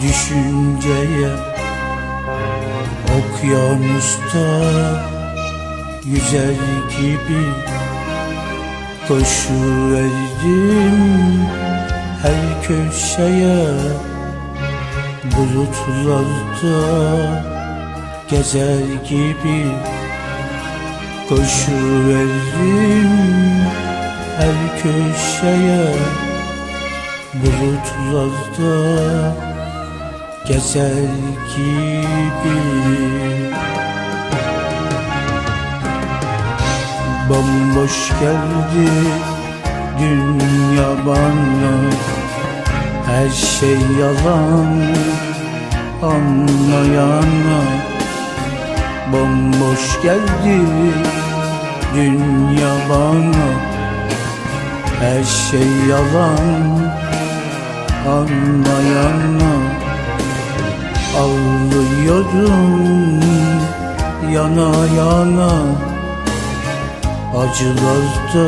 düşünceye. Okyanusta yüzer gibi Koşuverdim her köşeye. Bulutlarda gezer gibi Koşuverdim her köşeye Bulutlarda gezer gibi. Bomboş geldi dünya bana. Her şey yalan anlayana. Bomboş geldi dünya bana. Her şey yalan anlayana Ağlıyorum yana yana. Acılarda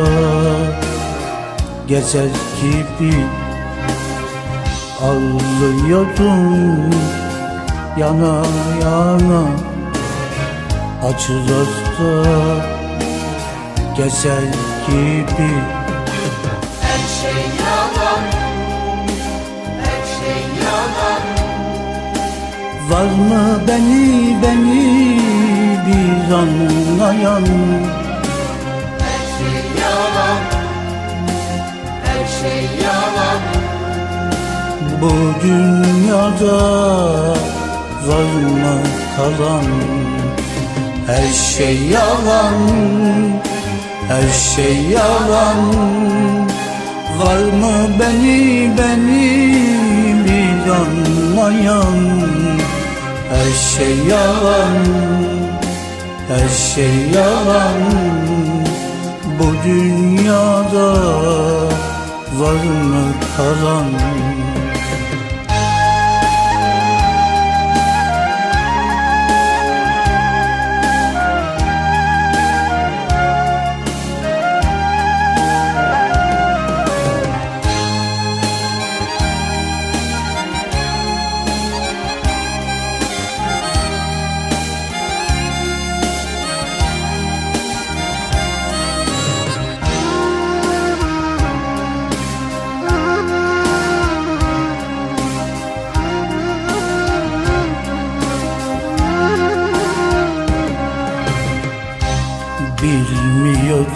gezer gibi. Ağlıyorum yana yana. Acılarda gezer gibi Var mı beni beni bir anlayan Her şey yalan Her şey yalan. Bu dünyada var mı kalan. Her şey yalan Her şey yalan. Var mı beni beni bir anlayan Her şey yalan Her şey yalan. Bu dünyada var mı kalan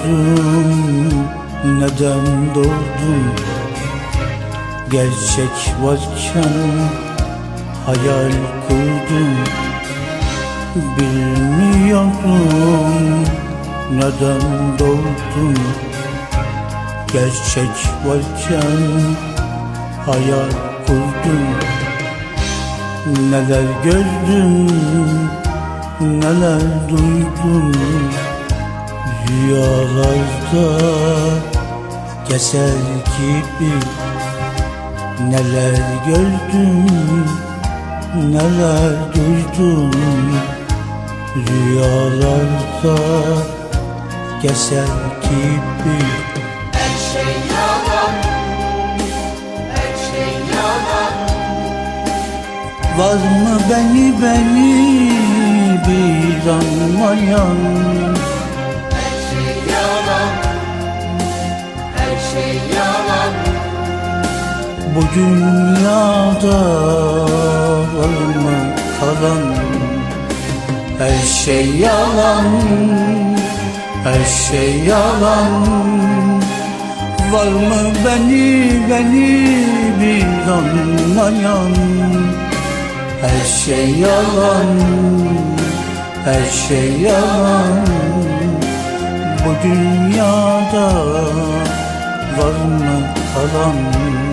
Bilmiyordum neden doğdum Gerçek varken hayal kurdum Bilmiyordum neden doğdum Gerçek varken hayal kurdum Neler gördüm, neler duydum Rüyalarda gezer gibi Neler gördüm, neler duydum Rüyalarda gezer gibi Her şey yalan Her şey yalan. Var mı beni beni bir anlayan Bu dünyada var mı kalan Her şey yalan Her şey yalan. Var mı beni beni bir anlayan? Her şey yalan Her şey yalan. Bu dünyada var mı kalan